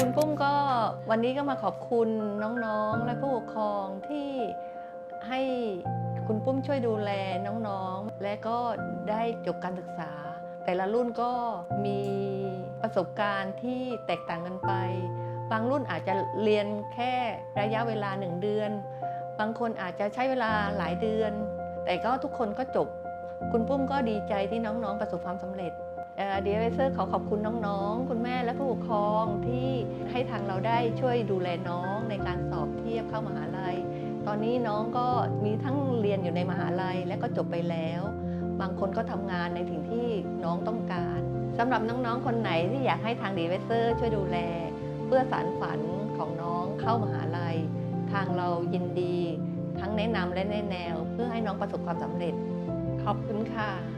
คุณปุ้มก็วันนี้ก็มาขอบคุณน้องๆ และผู้ปกครองที่ให้คุณปุ้มช่วยดูแลน้องๆ และก็ได้จบการศึกษา แต่ละรุ่นก็มีประสบการณ์ที่แตกต่างกันไป บางรุ่นอาจจะเรียนแค่ระยะเวลาหนึ่งเดือน บางคนอาจจะใช้เวลาหลายเดือน แต่ก็ทุกคนก็จบ คุณปุ้มก็ดีใจที่น้องๆ ประสบความสำเร็จ ดียร์เซอร์ขอขอบคุณน้องๆ คุณแม่และผู้ปกครองที่ให้ทางเราได้ช่วยดูแลน้องในการสอบเทียบเข้ามหาลัย ตอนนี้น้องก็มีทั้งเรียนอยู่ในมหาลัยและก็จบไปแล้ว บางคนก็ทำงานในสิ่งที่น้องต้องการสำหรับน้องๆ คนไหนที่อยากให้ทางดีเวเซอร์ช่วยดูแล เพื่อสารฝันของน้องเข้ามหาลัย ทางเรายินดี ทั้งแนะนำและแนะแนว เพื่อให้น้องประสบความสำเร็จ ขอบคุณค่ะ